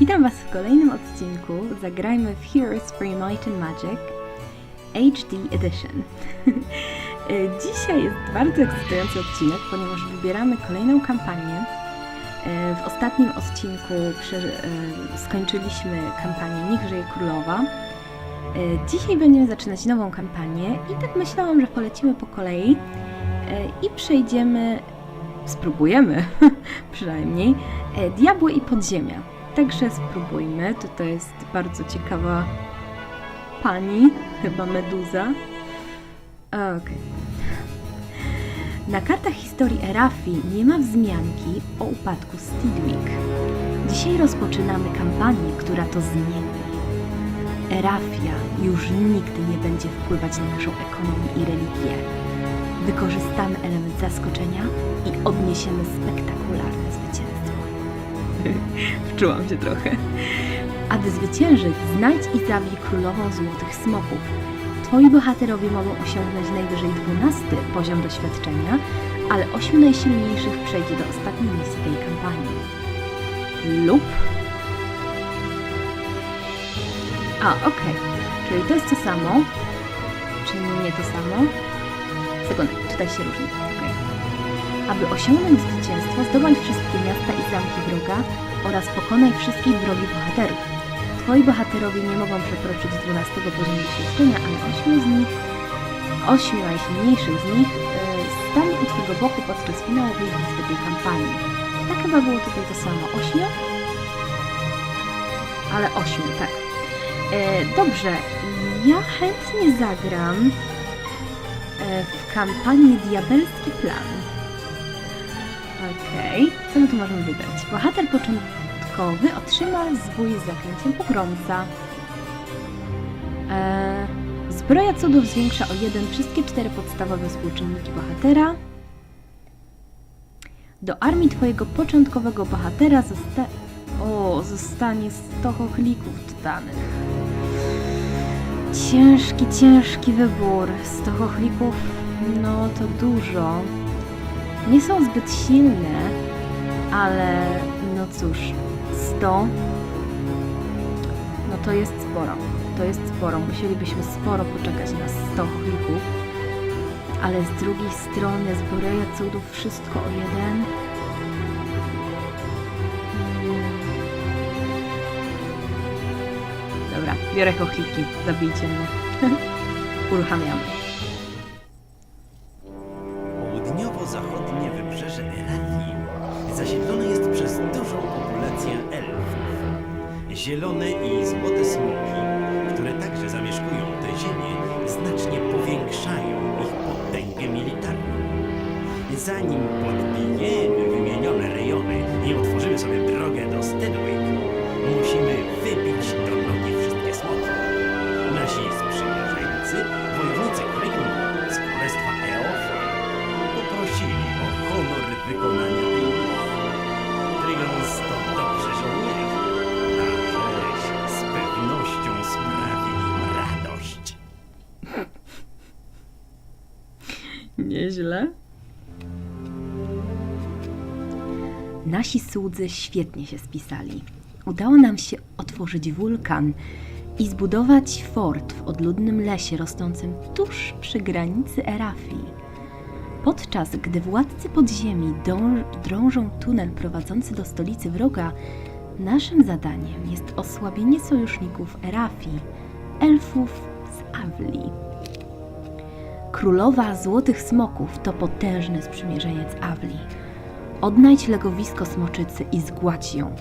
Witam Was w kolejnym odcinku. Zagrajmy w Heroes Free Might and Magic HD Edition. Dzisiaj jest bardzo ekscytujący odcinek, ponieważ wybieramy kolejną kampanię. E, W ostatnim odcinku e, skończyliśmy kampanię Niech żyje królowa. E, Dzisiaj będziemy zaczynać nową kampanię i tak myślałam, że polecimy po kolei i przejdziemy, spróbujemy przynajmniej, Diabły i Podziemia. Także spróbujmy. Tutaj jest bardzo ciekawa pani, chyba meduza. Okej. Na kartach historii Erafi nie ma wzmianki o upadku Steedwick. Dzisiaj rozpoczynamy kampanię, która to zmieni. Erafia już nigdy nie będzie wpływać na naszą ekonomię i religię. Wykorzystamy element zaskoczenia i odniesiemy spektakularne. Wczułam się trochę. Aby zwyciężyć, znajdź i zabij królową złotych smoków. Twoi bohaterowie mogą osiągnąć najwyżej 12 poziom doświadczenia, ale ośmiu najsilniejszych przejdzie do ostatniej misji tej kampanii. Lub... A, okej. Czyli to jest to samo. Czyli nie to samo. Sekundę, tutaj się różni. Aby osiągnąć zwycięstwo, zdobądź wszystkie miasta i zamki wroga oraz pokonaj wszystkich wrogich bohaterów. Twoi bohaterowie nie mogą przekroczyć 12 poziomu doświadczenia, ale 8 z nich, 8 najsilniejszych z nich, e, stanie u Twojego boku podczas finałowej bitwy tej kampanii. Tak chyba było tutaj to samo. 8? Ale 8, tak. E, dobrze, ja chętnie zagram e, w kampanii Diabelski Plan. Okej, co my tu możemy wybrać? Bohater początkowy otrzyma zwój z zaklęciem pogromca. Eee, zbroja cudów zwiększa o jeden wszystkie cztery podstawowe współczynniki bohatera. Do armii twojego początkowego bohatera zosta o, zostanie 100 chochlików dodanych. Ciężki, ciężki wybór. 100 chochlików, no to dużo. Nie są zbyt silne, ale no cóż, 100 no to jest sporo. To jest sporo. Musielibyśmy sporo poczekać na 100 chochlików. Ale z drugiej strony zbroja cudów wszystko o jeden. Dobra, biorę chochliki. Zabijcie mnie. Uruchamiamy. Zielone Nasi słudzy świetnie się spisali. Udało nam się otworzyć wulkan i zbudować fort w odludnym lesie rosnącym tuż przy granicy Erafii. Podczas gdy władcy podziemi drążą tunel prowadzący do stolicy wroga, naszym zadaniem jest osłabienie sojuszników Erafii, elfów z Awli. Królowa Złotych Smoków to potężny sprzymierzeniec Awli. Odnajdź legowisko smoczycy i zgładź ją.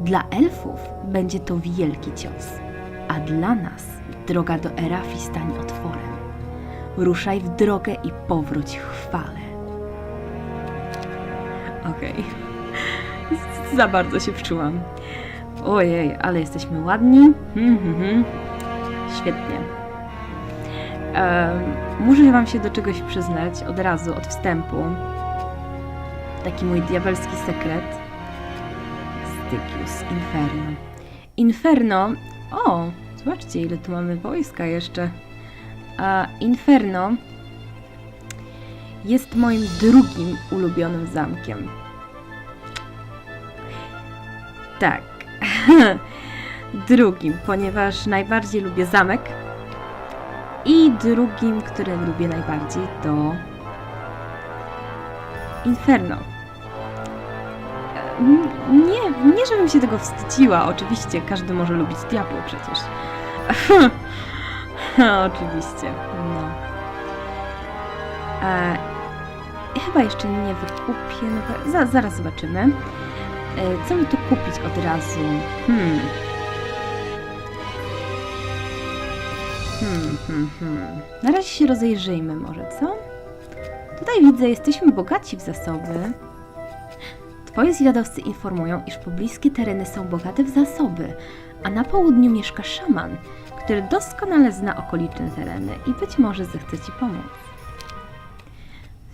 Dla elfów będzie to wielki cios, a dla nas droga do Erafi stanie otworem. Ruszaj w drogę i powróć chwale. Okej. Za bardzo się wczułam. Ojej, ale jesteśmy ładni. Hmm, hmm, hmm. Świetnie. Em, muszę Wam się do czegoś przyznać od razu, od wstępu. Taki mój diabelski sekret. Stygius Inferno. Inferno. O, zobaczcie, ile tu mamy wojska jeszcze. A Inferno jest moim drugim ulubionym zamkiem. Tak. drugim, ponieważ najbardziej lubię zamek. I drugim, który lubię najbardziej, to Inferno. Nie, nie żebym się tego wstydziła. Oczywiście, każdy może lubić diabły przecież. Oczywiście, no. E, chyba jeszcze nie wykupię. No, za, zaraz zobaczymy. E, co mi tu kupić od razu? Hmm. Hmm, hmm, hmm. Na razie się rozejrzyjmy może, co? Tutaj widzę, jesteśmy bogaci w zasoby. Twoi zwiadowcy informują, iż pobliskie tereny są bogate w zasoby, a na południu mieszka szaman, który doskonale zna okoliczne tereny i być może zechce Ci pomóc.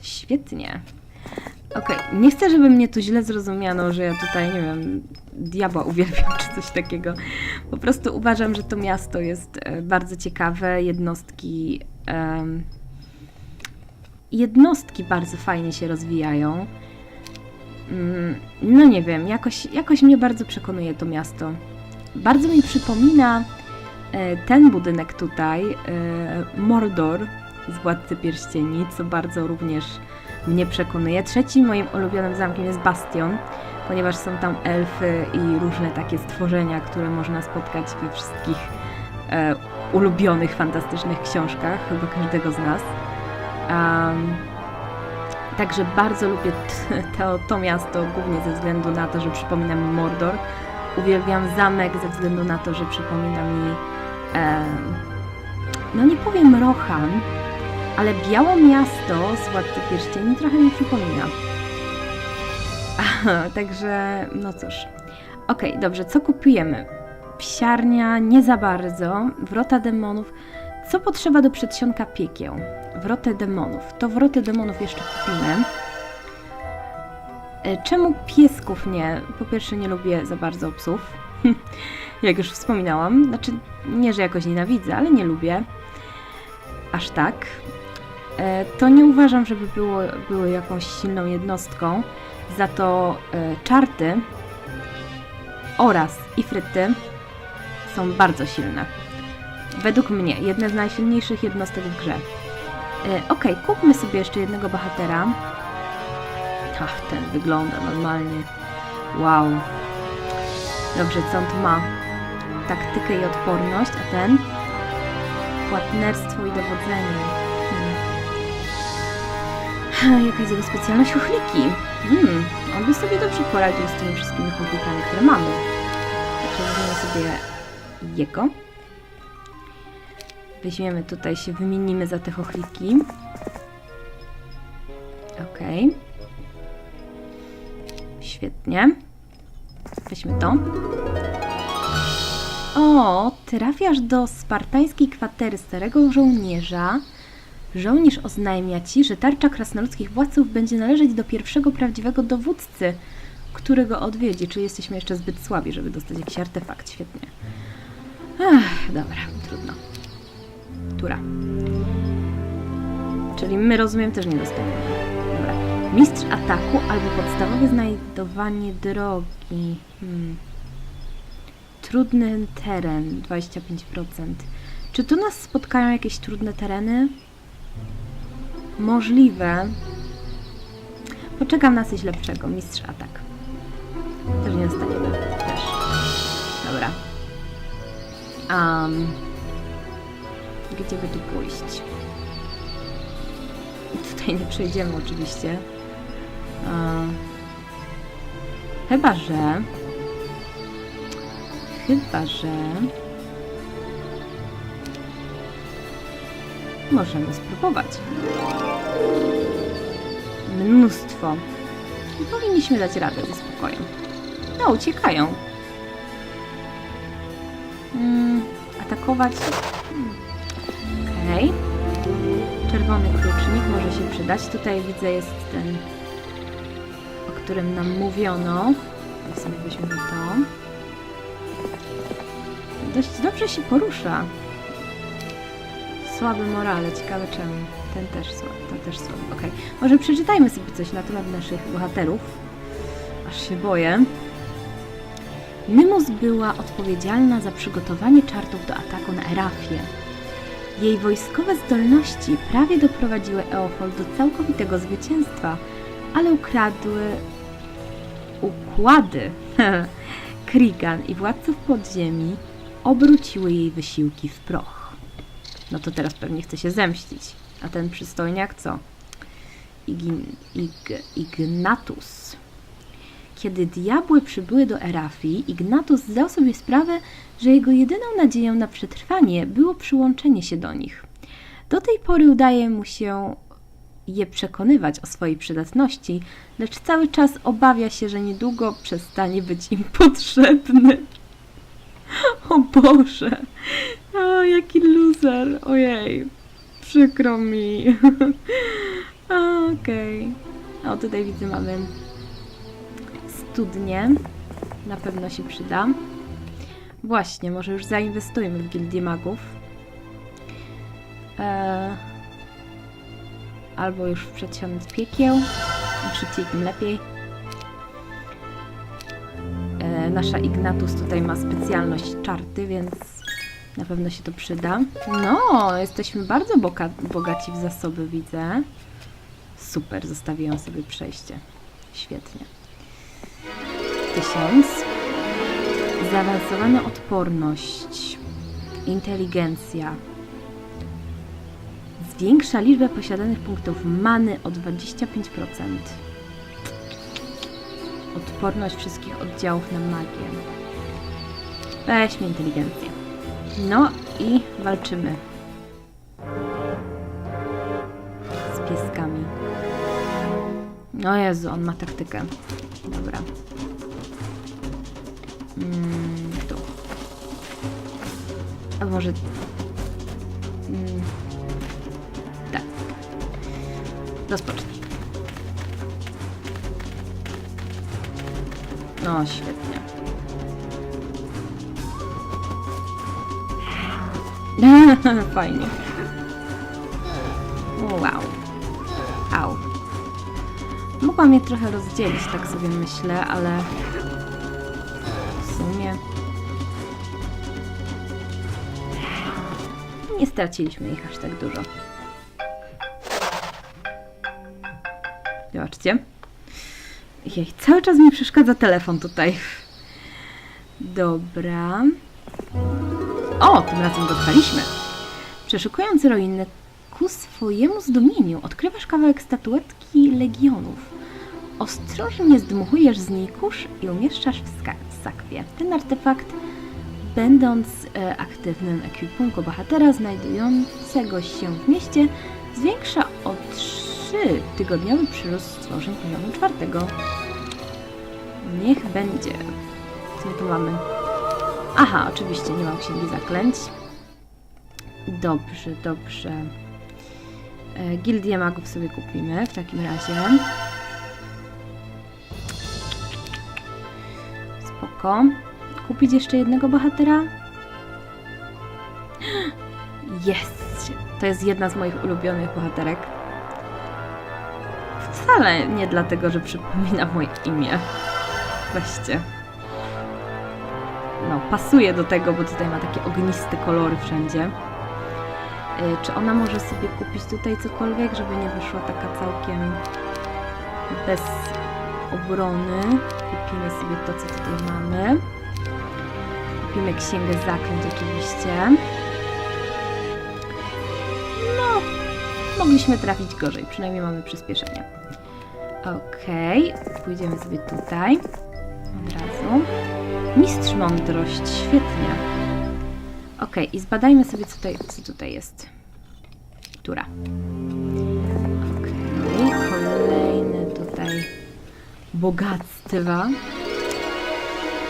Świetnie. Okej, nie chcę, żeby mnie tu źle zrozumiano, że ja tutaj, nie wiem, diabła uwielbiam czy coś takiego. Po prostu uważam, że to miasto jest e, bardzo ciekawe, jednostki... em, jednostki bardzo fajnie się rozwijają. Mm, No nie wiem, jakoś, jakoś mnie bardzo przekonuje to miasto. Bardzo mi przypomina e, ten budynek tutaj, e, Mordor z Władcy Pierścieni, co bardzo również mnie przekonuje. Trzecim moim ulubionym zamkiem jest Bastion, ponieważ są tam elfy i różne takie stworzenia, które można spotkać we wszystkich e, ulubionych, fantastycznych książkach, chyba każdego z nas. Am, Także bardzo lubię to, to miasto, głównie ze względu na to, że przypomina mi Mordor. Uwielbiam zamek ze względu na to, że przypomina mi, em, no nie powiem Rohan, ale Białe Miasto z Władcy Pierścieni trochę mi przypomina. Także, no cóż. Okej, dobrze, co kupujemy? Psiarnia nie za bardzo, wrota demonów. Co potrzeba do przedsionka piekieł? Wrotę demonów. To wroty demonów jeszcze kupimy. E, Czemu piesków nie? Po pierwsze nie lubię za bardzo psów. Jak już wspominałam. Znaczy, nie, że jakoś nienawidzę, ale nie lubię. Aż tak. E, To nie uważam, żeby było, były jakąś silną jednostką. Za to e, czarty oraz ifryty są bardzo silne. Według mnie jedne z najsilniejszych jednostek w grze. E, Okej, kupmy sobie jeszcze jednego bohatera. Ach, ten wygląda normalnie. Wow. Dobrze, co on tu ma? Taktykę i odporność, a ten? Płatnerstwo i dowodzenie. Hmm. Jakaś jego specjalność uchliki. Hmm, on by sobie dobrze poradził z tymi wszystkimi chłopikami, które mamy. Także sobie jego. Weźmiemy tutaj, się wymienimy za te chochliki. Okej. Świetnie. Weźmy to. O, trafiasz do spartańskiej kwatery starego żołnierza. Żołnierz oznajmia ci, że tarcza krasnoludzkich władców będzie należeć do pierwszego prawdziwego dowódcy, który go odwiedzi. Czyli jesteśmy jeszcze zbyt słabi, żeby dostać jakiś artefakt. Świetnie. Ach, dobra, trudno. Tura. Czyli my, rozumiem, też nie dostaniemy. Dobra. Mistrz ataku albo podstawowe znajdowanie drogi. Hmm. Trudny teren, 25%. Czy tu nas spotkają jakieś trudne tereny? Możliwe. Poczekam na coś lepszego. Mistrz atak. Też nie dostaniemy. Też. Dobra. Um, gdzie by tu pójść? Tutaj nie przejdziemy oczywiście. Chyba, że... Chyba, że... Możemy spróbować. Mnóstwo. I powinniśmy dać radę ze spokojem. No, uciekają. Mm, atakować. Czerwony klucznik może się przydać. Tutaj widzę jest ten, o którym nam mówiono. To sobie weźmiemy to. Dość dobrze się porusza. Słaby morale, ciekawe czemu. Ten też słaby, to też słaby. Okej. Może przeczytajmy sobie coś na temat naszych bohaterów. Aż się boję. Nymus była odpowiedzialna za przygotowanie czartów do ataku na Erafię. Jej wojskowe zdolności prawie doprowadziły Eofol do całkowitego zwycięstwa, ale ukradły układy Krigan i władców podziemi obróciły jej wysiłki w proch. No to teraz pewnie chce się zemścić. A ten przystojniak co? Igin, Ig, Ignatus. Kiedy diabły przybyły do Erafii, Ignatus zdał sobie sprawę, że jego jedyną nadzieją na przetrwanie było przyłączenie się do nich. Do tej pory udaje mu się je przekonywać o swojej przydatności, lecz cały czas obawia się, że niedługo przestanie być im potrzebny. O Boże, o, jaki loser, ojej, przykro mi. Okej, o tutaj widzę mamy studnię, na pewno się przyda. Właśnie, może już zainwestujmy w Gildię Magów. Eee, albo już w przedsionąc piekieł. Im szybciej, tym lepiej. E, nasza Ignatus tutaj ma specjalność czarty, więc na pewno się to przyda. No, jesteśmy bardzo boga bogaci w zasoby, widzę. Super, zostawiłam sobie przejście. Świetnie. Tysiąc. Zaawansowana odporność. Inteligencja. Zwiększa liczbę posiadanych punktów many o 25%. Odporność wszystkich oddziałów na magię. Weźmy inteligencję. No i walczymy. Z pieskami. No Jezu, on ma taktykę. Dobra. Mm, tu. A może... Mm, tak. Rozpocznij. No, świetnie. Fajnie. Wow. Au. Mogłam je trochę rozdzielić, tak sobie myślę, ale nie straciliśmy ich aż tak dużo. Zobaczcie. Jej, cały czas mi przeszkadza telefon tutaj. Dobra. O, tym razem dotrwaliśmy. Przeszukując ruiny ku swojemu zdumieniu, odkrywasz kawałek statuetki legionów. Ostrożnie zdmuchujesz z niej kurz i umieszczasz w ska- sakwie. Ten artefakt, będąc e, aktywnym ekwipunku bohatera znajdującego się w mieście, zwiększa o 3 tygodniowy przyrost stworzeń poziomu czwartego. Niech będzie. Co my tu mamy? Aha, oczywiście nie mam księgi zaklęć. Dobrze, dobrze. E, Gildię magów sobie kupimy w takim razie. Spoko. Kupić jeszcze jednego bohatera? Jest! To jest jedna z moich ulubionych bohaterek. Wcale nie dlatego, że przypomina moje imię. Weźcie. No, pasuje do tego, bo tutaj ma takie ogniste kolory wszędzie. Y, Czy ona może sobie kupić tutaj cokolwiek, żeby nie wyszła taka całkiem bez obrony? Kupimy sobie to, co tutaj mamy. Kupimy księgę zaklęć oczywiście. No, mogliśmy trafić gorzej, przynajmniej mamy przyspieszenie. Okej, pójdziemy sobie tutaj od razu. Mistrz mądrość, świetnie. Ok, i zbadajmy sobie, co tutaj, co tutaj jest. Tura. Ok, kolejne tutaj bogactwa.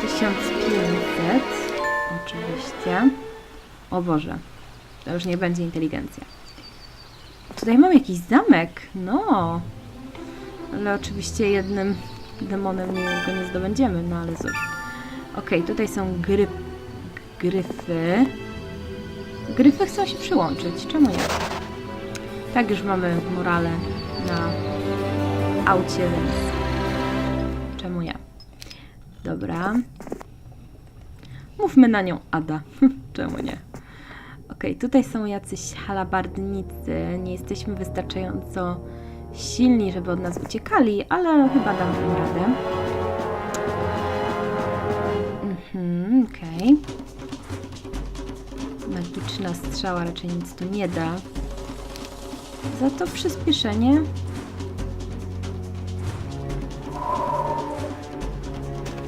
1500. Oczywiście. O Boże, to już nie będzie inteligencja. Tutaj mam jakiś zamek. No. Ale oczywiście jednym demonem go nie zdobędziemy, no ale cóż. Okej, tutaj są gry, gryfy. Gryfy chcą się przyłączyć, czemu nie? Tak już mamy morale na aucie, więc czemu nie? Dobra. Mówmy na nią Ada. Czemu nie? Okej, tutaj są jacyś halabardnicy. Nie jesteśmy wystarczająco silni, żeby od nas uciekali, ale chyba dam im radę. Mhm, okej. Magiczna strzała raczej nic tu nie da. Za to przyspieszenie.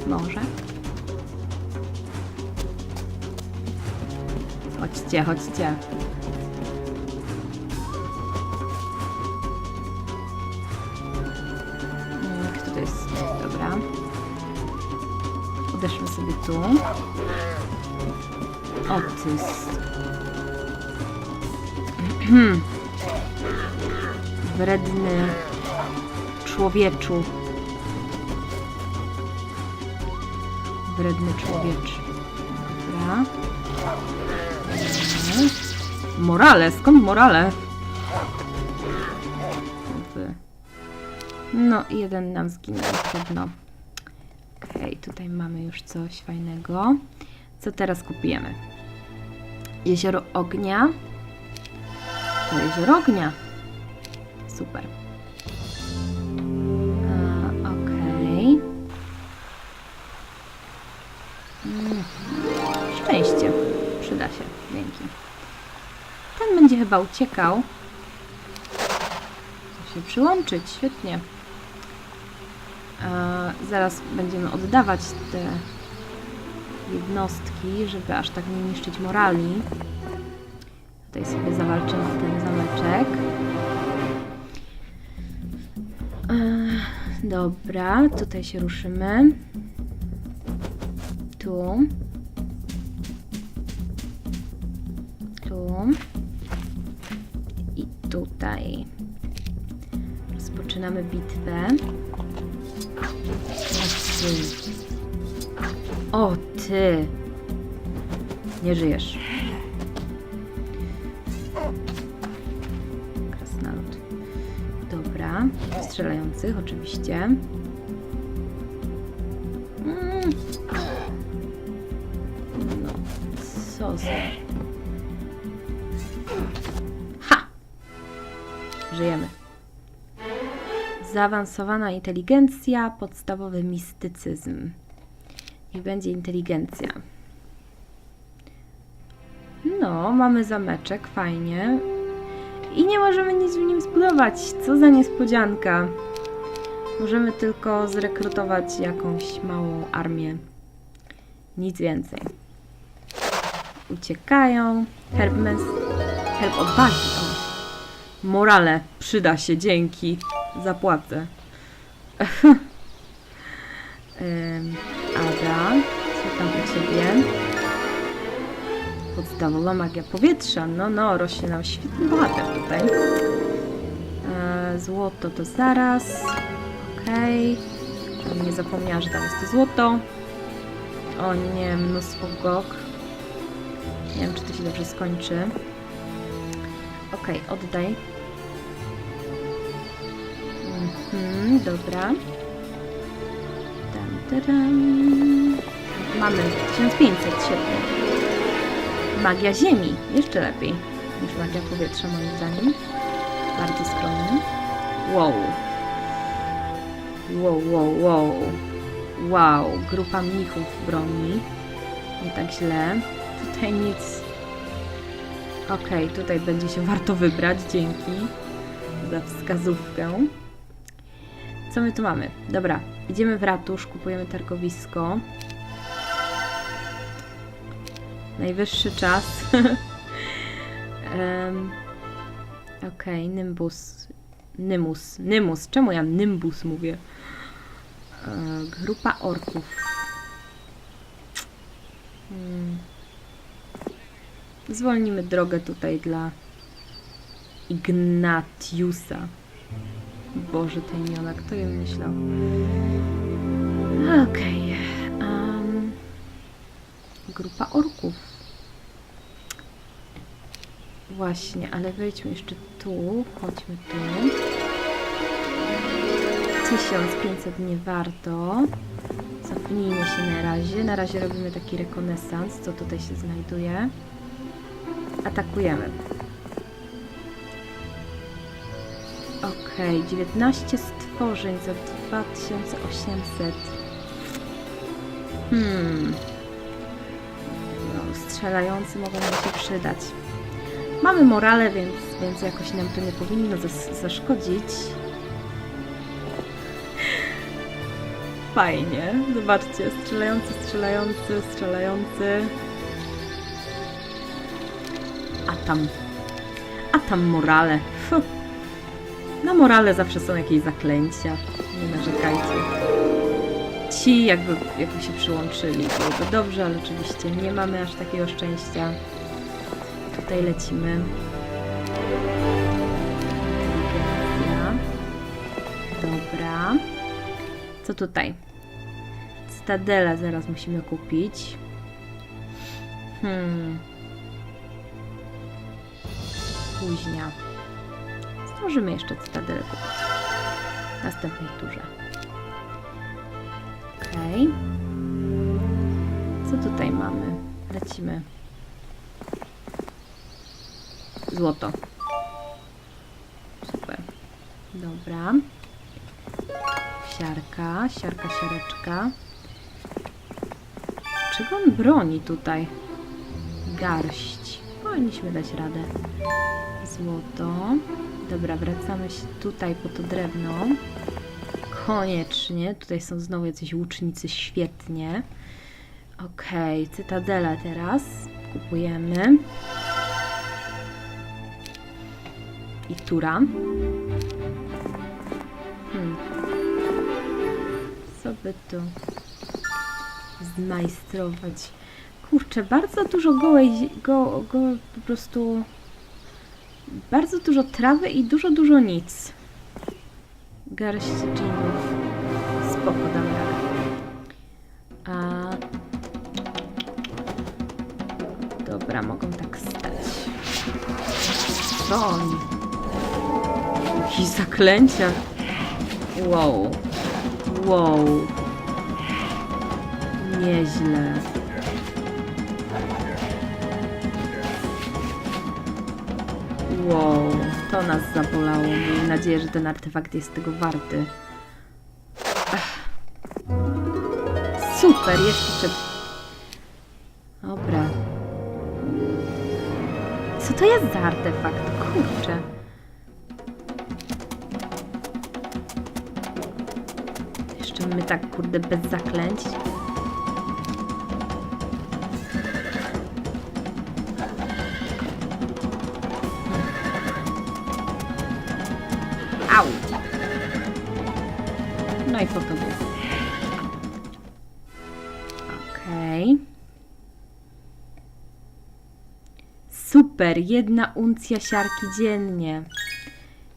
Może. Chodźcie, chodźcie. Mm, Kto to jest? Dobra. Udeszmy sobie tu. O, ty. Wredny człowieczu. Wredny człowiecz. Dobra. Morale, skąd morale? No, jeden nam zginął, trudno. Okej, tutaj mamy już coś fajnego. Co teraz kupujemy? Jezioro ognia. To jezioro ognia. Super. Będzie chyba uciekał. Chce się przyłączyć. Świetnie. E, zaraz będziemy oddawać te jednostki, żeby aż tak nie niszczyć morali. Tutaj sobie zawalczymy ten zameczek. E, dobra, tutaj się ruszymy. Tu. Tutaj. Rozpoczynamy bitwę. O ty. Nie żyjesz. Krasnolud. Dobra. Strzelających oczywiście. Mm. No, co za... Zaawansowana inteligencja, podstawowy mistycyzm. Niech będzie inteligencja. No, mamy zameczek, fajnie. I nie możemy nic w nim zbudować. Co za niespodzianka. Możemy tylko zrekrutować jakąś małą armię. Nic więcej. Uciekają. Herb, męs... Herb odwagi. Morale. Przyda się, dzięki. Zapłacę. Ada, co tam u Ciebie? Podstawowa magia powietrza. No, no, rośnie nam świetny bohater tutaj. E, złoto to zaraz. Okej. Żebym nie zapomniała, że tam jest to złoto. O nie, mnóstwo gok. Nie wiem, czy to się dobrze skończy. Okej, oddaj. Mhm, dobra. Tam, tadam. Mamy 1500, świetnie. Magia ziemi, jeszcze lepiej niż magia powietrza moim zdaniem. Bardzo skromnie. Wow. Wow, wow, wow. Wow, grupa mnichów broni. Nie tak źle. Tutaj nic. Okej, tutaj będzie się warto wybrać, dzięki za wskazówkę. Co my tu mamy? Dobra, idziemy w ratusz, kupujemy targowisko. Najwyższy czas. um, Okej, Nimbus. Nymus. Nymus. Czemu ja Nimbus mówię? E, grupa orków. Hmm. Zwolnimy drogę tutaj dla Ignatiusa. Boże, te imiona, kto je myślał? Okej. em, grupa orków. Właśnie, ale wejdźmy jeszcze tu. Chodźmy tu. 1500 nie warto. Cofnijmy się na razie. Na razie robimy taki rekonesans, co tutaj się znajduje. Atakujemy. Okej, 19 stworzeń za 2800. Hmm. No, strzelający mogą nam się przydać. Mamy morale, więc, więc jakoś nam to nie powinno zas- zaszkodzić. Fajnie. Zobaczcie, strzelający, strzelający, strzelający. A tam. A tam morale. Fuh. Na morale zawsze są jakieś zaklęcia. Nie narzekajcie. Ci jakby, jakby się przyłączyli, byłoby dobrze, ale oczywiście nie mamy aż takiego szczęścia. Tutaj lecimy. Inteligencja. Dobra. Co tutaj? Cytadela zaraz musimy kupić. Hmm. Późnia. Zdążymy jeszcze cytadelę kupić. W następnej turze. Okej. Co tutaj mamy? Lecimy. Złoto. Super. Dobra. Siarka, siarka, siareczka. Czego on broni tutaj? Garść. Powinniśmy dać radę. Złoto. Dobra, wracamy się tutaj po to drewno. Koniecznie. Tutaj są znowu jacyś łucznicy. Świetnie. Okej, cytadela teraz. Kupujemy. I tura. Hmm. Co by tu zmajstrować? Kurczę, bardzo dużo gołej, go, go po prostu bardzo dużo trawy i dużo, dużo nic. Garść dżinów. Spoko, dam radę. A... Dobra, mogą tak stać. Co oni? Jakieś zaklęcia. Wow. Wow. Nieźle. Wow, to nas zabolało. Miejmy nadzieję, że ten artefakt jest tego warty. Ach. Super, jeszcze. Dobra. Co to jest za artefakt? Kurczę. Jeszcze my tak, kurde, bez zaklęć. Super, jedna uncja siarki dziennie.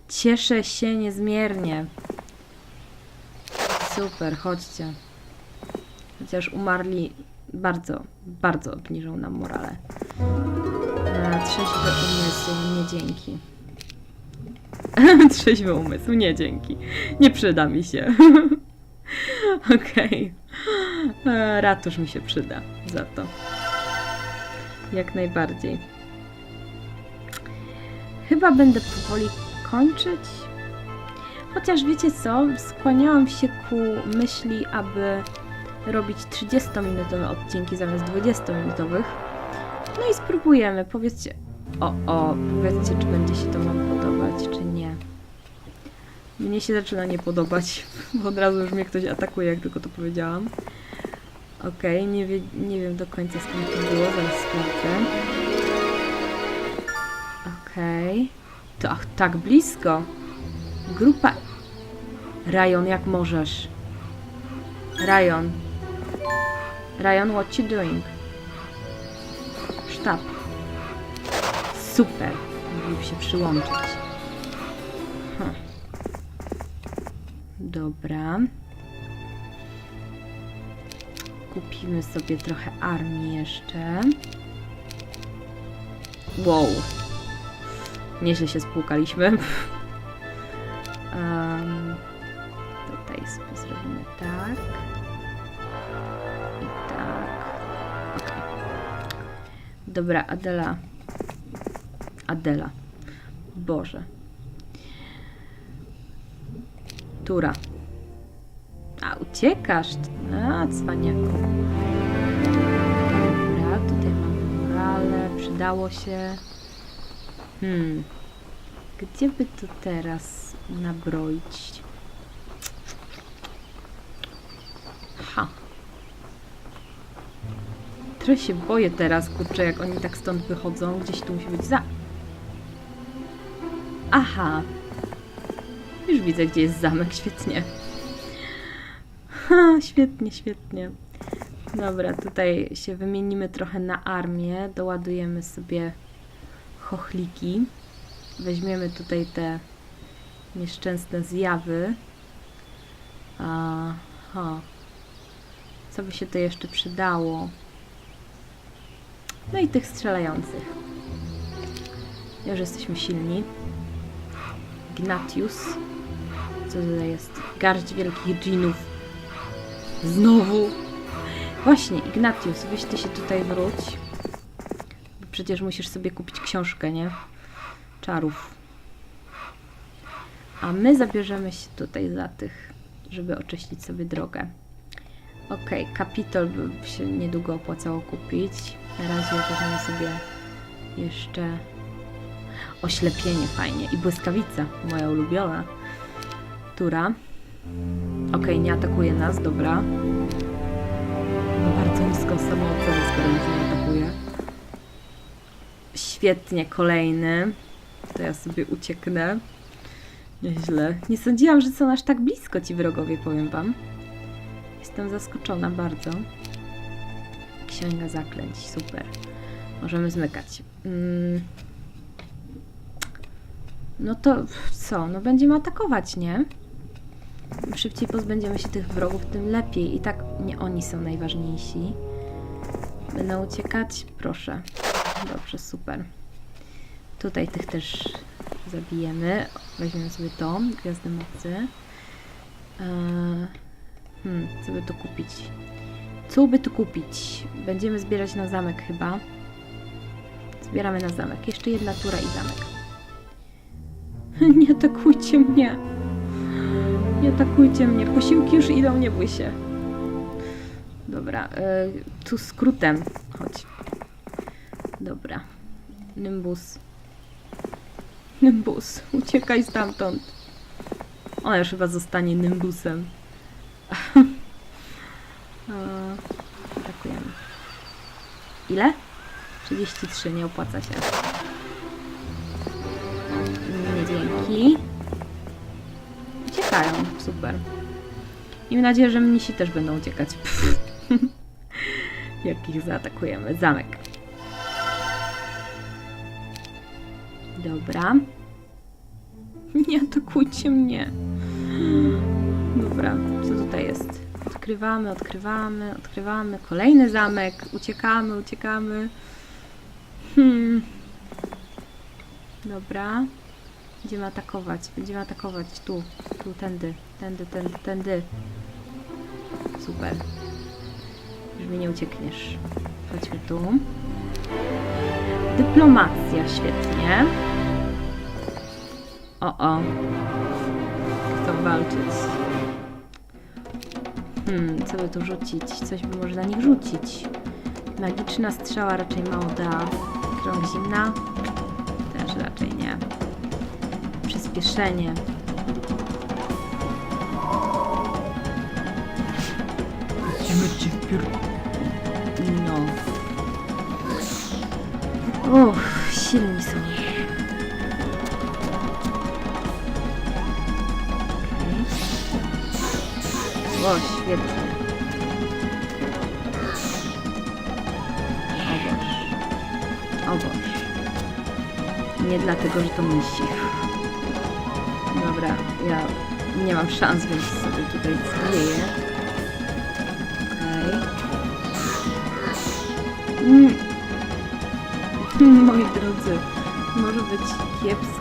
Cieszę się niezmiernie. Super, chodźcie. Chociaż umarli bardzo, bardzo obniżą nam morale. Trzeźwy umysł, nie dzięki. Trzeźwy umysł, nie dzięki. Nie przyda mi się. Okej. E, Ratusz mi się przyda za to. Jak najbardziej. Chyba będę powoli kończyć. Chociaż wiecie co, skłaniałam się ku myśli, aby robić 30-minutowe odcinki zamiast 20-minutowych. No i spróbujemy. Powiedzcie, o, o, powiedzcie, czy będzie się to Wam podobać, czy nie. Mnie się zaczyna nie podobać, bo od razu już mnie ktoś atakuje, jak tylko to powiedziałam. Okej, nie, wie, nie wiem do końca skąd to było, zaraz sprawdzę. Okej. To ach, tak blisko. Grupa... Ryan, jak możesz? Ryan. Ryan, what you doing? Sztab. Super. Mógł się przyłączyć. Hm. Dobra. Kupimy sobie trochę armii jeszcze. Wow. Nieźle się spłukaliśmy. um, tutaj sobie zrobimy tak. I tak. Okay. Dobra, Adela. Adela. Boże. Tura. A, uciekasz. A, cwaniaku. Dobra, tutaj mam morale. Przydało się. Hmm. Gdzie by to teraz nabroić? Ha. Trochę się boję teraz, kurczę, jak oni tak stąd wychodzą. Gdzieś tu musi być za... Aha. Już widzę, gdzie jest zamek. Świetnie. Ha, świetnie, świetnie. Dobra, tutaj się wymienimy trochę na armię. Doładujemy sobie chochliki. Weźmiemy tutaj te nieszczęsne zjawy. Aha. Co by się to jeszcze przydało? No i tych strzelających. Już jesteśmy silni. Ignatius. Co tutaj jest? Garść wielkich dżinów. Znowu. Właśnie, Ignatius, ty się tutaj wróć. Przecież musisz sobie kupić książkę, nie? Czarów. A my zabierzemy się tutaj za tych, żeby oczyścić sobie drogę. Okej, kapitol by się niedługo opłacało kupić. Na razie weźmiemy sobie jeszcze oślepienie fajnie i błyskawica, moja ulubiona. Tura. Okej, nie atakuje nas, dobra. Bardzo niską samoocenę, skoro nas nie atakuje. Świetnie, kolejny. To ja sobie ucieknę. Nieźle. Nie sądziłam, że są aż tak blisko ci wrogowie, powiem wam. Jestem zaskoczona bardzo. Księga zaklęć, super. Możemy zmykać. Mm. No to co? No będziemy atakować, nie? Im szybciej pozbędziemy się tych wrogów, tym lepiej. I tak nie oni są najważniejsi. Będą uciekać? Proszę. Dobrze, super. Tutaj tych też zabijemy. Weźmiemy sobie to, Gwiazdę Mocy. Eee, Hmm, co by tu kupić? Co by tu kupić? Będziemy zbierać na zamek chyba. Zbieramy na zamek. Jeszcze jedna tura i zamek. Nie atakujcie mnie. Nie atakujcie mnie. Posiłki już idą, nie bój się. Dobra, y, tu skrótem. Chodź. Dobra. Nimbus. Nimbus, uciekaj stamtąd. Ona już chyba zostanie Nimbusem. Atakujemy. Ile? 33, nie opłaca się. Nie dzięki. Uciekają, super. Miejmy nadzieję, że mnisi też będą uciekać. Jak ich zaatakujemy. Zamek. Dobra. Nie atakujcie mnie. Dobra, co tutaj jest? Odkrywamy, odkrywamy, odkrywamy. Kolejny zamek. Uciekamy, uciekamy. Hmm. Dobra. Będziemy atakować, będziemy atakować. Tu, tu, tędy, tędy, tędy, tędy. Super. Już mi nie uciekniesz. Chodźmy tu. Dyplomacja, świetnie. O, o. Kto walczyć? Hmm, co by tu rzucić? Coś by może na nich rzucić. Magiczna strzała raczej mało da. Krąg zimna? Też raczej nie. Przyspieszenie. Idziemy ci w piór... No. Uff, silni są. O, świetnie. O Boż. O Boż. Nie dlatego, że to mnisi. Dobra, ja nie mam szans, więc sobie tutaj zbieję. Okej. Mm. Moi drodzy, może być kiepsko.